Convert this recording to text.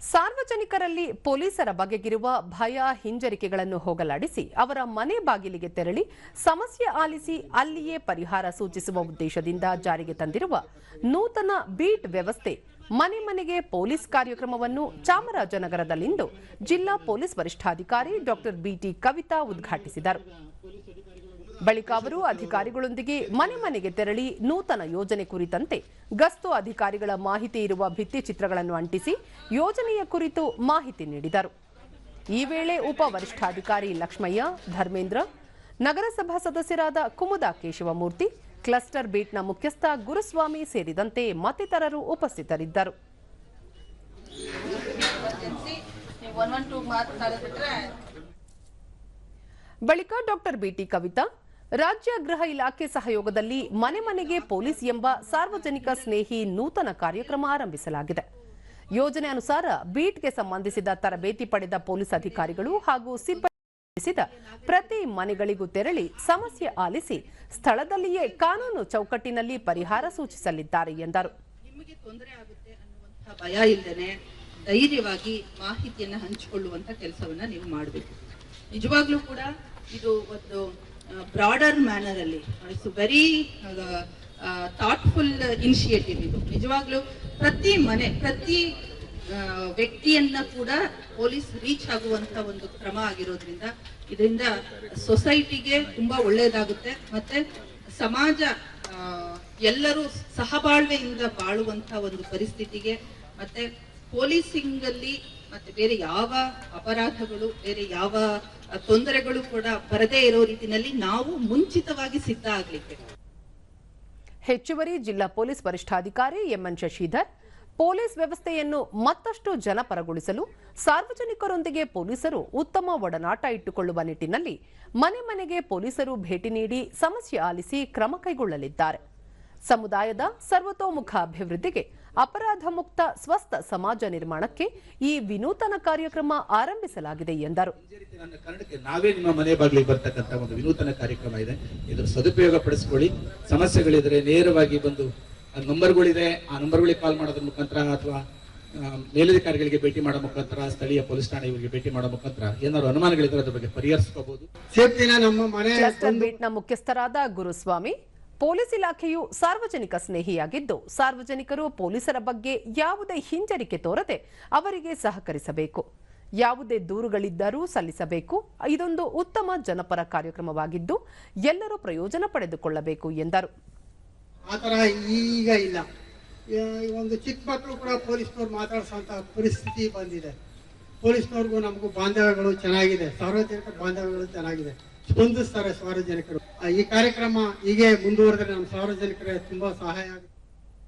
ಸಾರ್ವಜನಿಕರಲ್ಲಿ ಪೊಲೀಸರ ಬಗೆಗಿರುವ ಭಯ ಹಿಂಜರಿಕೆಗಳನ್ನು ಹೋಗಲಾಡಿಸಿ ಅವರ ಮನೆ ಬಾಗಿಲಿಗೆ ತೆರಳಿ ಸಮಸ್ಯೆ ಆಲಿಸಿ ಅಲ್ಲಿಯೇ ಪರಿಹಾರ ಸೂಚಿಸುವ ಉದ್ದೇಶದಿಂದ ಜಾರಿಗೆ ತಂದಿರುವ ನೂತನ ಬೀಟ್ ವ್ಯವಸ್ಥೆ, ಮನೆ ಮನೆಗೆ ಪೊಲೀಸ್ ಕಾರ್ಯಕ್ರಮವನ್ನು ಚಾಮರಾಜನಗರದಲ್ಲಿಂದು ಜಿಲ್ಲಾ ಪೊಲೀಸ್ ವರಿಷ್ಠಾಧಿಕಾರಿ ಡಾಕ್ಟರ್ ಬಿಟಿ ಕವಿತಾ ಉದ್ಘಾಟಿಸಿದರು. ಬಳಿಕ ಅವರು ಅಧಿಕಾರಿಗಳೊಂದಿಗೆ ಮನೆ ಮನೆಗೆ ತೆರಳಿ ನೂತನ ಯೋಜನೆ ಕುರಿತಂತೆ ಗಸ್ತು ಅಧಿಕಾರಿಗಳ ಮಾಹಿತಿ ಇರುವ ಭಿತ್ತಿಚಿತ್ರಗಳನ್ನು ಅಂಟಿಸಿ ಯೋಜನೆಯ ಕುರಿತು ಮಾಹಿತಿ ನೀಡಿದರು. ಈ ವೇಳೆ ಉಪ ವರಿಷ್ಠಾಧಿಕಾರಿ ಲಕ್ಷ್ಮಯ್ಯ ಧರ್ಮೇಂದ್ರ ನಗರಸಭಾ ಸದಸ್ಯರಾದ ಕುಮುದಾ ಕೇಶವಮೂರ್ತಿ ಕ್ಲಸ್ಟರ್ ಬೀಟ್ನ ಮುಖ್ಯಸ್ಥ ಗುರುಸ್ವಾಮಿ ಸೇರಿದಂತೆ ಮತ್ತಿತರರು ಉಪಸ್ಥಿತರಿದ್ದರು. ಬಳಿಕ ಡಾಕ್ಟರ್ ಬಿಟಿ ಕವಿತಾ ರಾಜ್ಯ ಗೃಹ ಇಲಾಖೆ ಸಹಯೋಗದಲ್ಲಿ ಮನೆ ಮನೆಗೆ ಪೊಲೀಸ್ ಎಂಬ ಸಾರ್ವಜನಿಕ ಸ್ನೇಹಿ ನೂತನ ಕಾರ್ಯಕ್ರಮ ಆರಂಭಿಸಲಾಗಿದೆ. ಯೋಜನೆ ಅನುಸಾರ ಬೀಟ್ಗೆ ಸಂಬಂಧಿಸಿದ ತರಬೇತಿ ಪಡೆದ ಪೊಲೀಸ್ ಅಧಿಕಾರಿಗಳು ಹಾಗೂ ಸಿಬ್ಬಂದಿ ಪ್ರತಿ ಮನೆಗಳಿಗೂ ತೆರಳಿ ಸಮಸ್ಯೆ ಆಲಿಸಿ ಸ್ಥಳದಲ್ಲಿಯೇ ಕಾನೂನು ಚೌಕಟ್ಟಿನಲ್ಲಿ ಪರಿಹಾರ ಸೂಚಿಸಲಿದ್ದಾರೆ ಎಂದರು. ಭಯ ಇಲ್ಲದೇನೆ ಧೈರ್ಯವಾಗಿ ಮಾಹಿತಿಯನ್ನು ಹಂಚಿಕೊಳ್ಳುವಂತ ಕೆಲಸವನ್ನ ನೀವು ಮಾಡಬೇಕು. ನಿಜವಾಗ್ಲೂ ಕೂಡ ಇದು ಒಂದು ಬ್ರಾಡರ್ ಮ್ಯಾನರ್ ಅಲ್ಲಿ. ಇಟ್ಸ್ ವೆರಿ ಥಾಟ್ಫುಲ್ ಇನಿಷಿಯೇಟಿವ್ ಇದು. ನಿಜವಾಗ್ಲೂ ಪ್ರತಿ ಮನೆ, ಪ್ರತಿ ವ್ಯಕ್ತಿಯನ್ನ ಕೂಡ ಪೊಲೀಸ್ ರೀಚ್ ಆಗುವಂತ ಒಂದು ಕ್ರಮ ಆಗಿರೋದ್ರಿಂದ ಇದರಿಂದ ಸೊಸೈಟಿಗೆ ತುಂಬಾ ಒಳ್ಳೇದಾಗುತ್ತೆ. ಮತ್ತೆ ಸಮಾಜ ಎಲ್ಲರೂ ಸಹಬಾಳ್ವೆಯಿಂದ ಬಾಳುವಂತ ಒಂದು ಪರಿಸ್ಥಿತಿಗೆ, ಮತ್ತೆ ಪೊಲೀಸಿಂಗ್ ಅಲ್ಲಿ ಮತ್ತೆ ಬೇರೆ ಯಾವ ಅಪರಾಧಗಳು, ಬೇರೆ ಯಾವ ತೊಂದರೆಗಳು ಕೂಡ ಬರದೇ ಇರೋ ರೀತಿಯಲ್ಲಿ ನಾವು ಮುಂಚಿತವಾಗಿ ಸಿದ್ಧ ಆಗ್ಲಿಕ್ಕೆ ಹೆಚ್ಚುವರಿ ಜಿಲ್ಲಾ ಪೊಲೀಸ್ ವರಿಷ್ಠಾಧಿಕಾರಿ ಎಂಎನ್ ಶಶಿಧರ್, ಪೊಲೀಸ್ ವ್ಯವಸ್ಥೆಯನ್ನು ಮತ್ತಷ್ಟು ಜನಪರಗೊಳಿಸಲು ಸಾರ್ವಜನಿಕರೊಂದಿಗೆ ಪೊಲೀಸರು ಉತ್ತಮ ಒಡನಾಟ ಇಟ್ಟುಕೊಳ್ಳುವ ನಿಟ್ಟಿನಲ್ಲಿ ಮನೆ ಮನೆಗೆ ಪೊಲೀಸರು ಭೇಟಿ ನೀಡಿ ಸಮಸ್ಯೆ ಆಲಿಸಿ ಕ್ರಮ ಕೈಗೊಳ್ಳಲಿದ್ದಾರೆ. ಸಮುದಾಯದ ಸರ್ವತೋಮುಖ ಅಭಿವೃದ್ಧಿಗೆ ಅಪರಾಧ ಮುಕ್ತ ಸ್ವಸ್ಥ ಸಮಾಜ ನಿರ್ಮಾಣಕ್ಕೆ ಈ ವಿನೂತನ ಕಾರ್ಯಕ್ರಮ ಆರಂಭಿಸಲಾಗಿದೆ ಎಂದರು. ನಾವೇ ನಿಮ್ಮ ಮನೆ ಬಾಗಿಲಿಗೆ ಬರ್ತಕ್ಕಂತ ಒಂದು ವಿನೂತನ ಕಾರ್ಯಕ್ರಮ ಇದೆ. ಇದರ ಸದುಪಯೋಗ ಪಡಿಸ್ಕೊಳ್ಳಿ ಸಮಸ್ಯೆಗಳಿದ್ರೆ ನೇರವಾಗಿ ಬಂದು ಆ ನಂಬರ್ಗಳಿದೆ. ಆ ನಂಬರ್ಗಳಿಗೆ ಕಾಲ್ ಮಾಡೋದ್ರ ಮುಖಾಂತರ ಅಥವಾ ಮೇಲಧಿಕಾರಿಗಳಿಗೆ ಭೇಟಿ ಮಾಡೋ ಮುಖಾಂತರ ಸ್ಥಳೀಯ ಪೊಲೀಸ್ ಠಾಣೆ ಇವರಿಗೆ ಭೇಟಿ ಮಾಡೋ ಮುಖಾಂತರ ಏನಾದ್ರು ಅನುಮಾನಗಳಿದ್ರೆ ಅದ್ರ ಬಗ್ಗೆ ಪರಿಹರಿಸ್ಕೋಬಹುದು ನಮ್ಮ ಮನೆ ಮುಖ್ಯಸ್ಥರಾದ ಗುರುಸ್ವಾಮಿ ಪೊಲೀಸ್ ಇಲಾಖೆಯು ಸಾರ್ವಜನಿಕ ಸ್ನೇಹಿಯಾಗಿದ್ದು, ಸಾರ್ವಜನಿಕರು ಪೊಲೀಸರ ಬಗ್ಗೆ ಯಾವುದೇ ಹಿಂಜರಿಕೆ ತೋರದೆ ಅವರಿಗೆ ಸಹಕರಿಸಬೇಕು. ಯಾವುದೇ ದೂರುಗಳಿದ್ದರೂ ಸಲ್ಲಿಸಬೇಕು. ಇದೊಂದು ಉತ್ತಮ ಜನಪರ ಕಾರ್ಯಕ್ರಮವಾಗಿದ್ದು, ಎಲ್ಲರೂ ಪ್ರಯೋಜನ ಪಡೆದುಕೊಳ್ಳಬೇಕು ಎಂದರು. ಈಗ ಇಲ್ಲ. ಒಂದು ಚಿಕ್ಕ ಮಕ್ಕಳು ಕೂಡ ಪೊಲೀಸ್ನವ್ರು ಪರಿಸ್ಥಿತಿ ಬಂದಿದೆ. ಪೊಲೀಸ್ನವ್ರಿಗೂ ನಮಗೂ ಬಾಂಧವ್ಯಗಳು ಚೆನ್ನಾಗಿದೆ. ಸಾರ್ವಜನಿಕ ಬಾಂಧವ್ಯಗಳು ಚೆನ್ನಾಗಿದೆ. ಸ್ಪಂದಿಸ್ತಾರೆ ಸಾರ್ವಜನಿಕರು. ಈ ಕಾರ್ಯಕ್ರಮ ಹೀಗೆ ಮುಂದುವರೆದ್ರೆ ನಮ್ಮ ಸಾರ್ವಜನಿಕರಿಗೆ ತುಂಬಾ ಸಹಾಯ ಆಗುತ್ತೆ.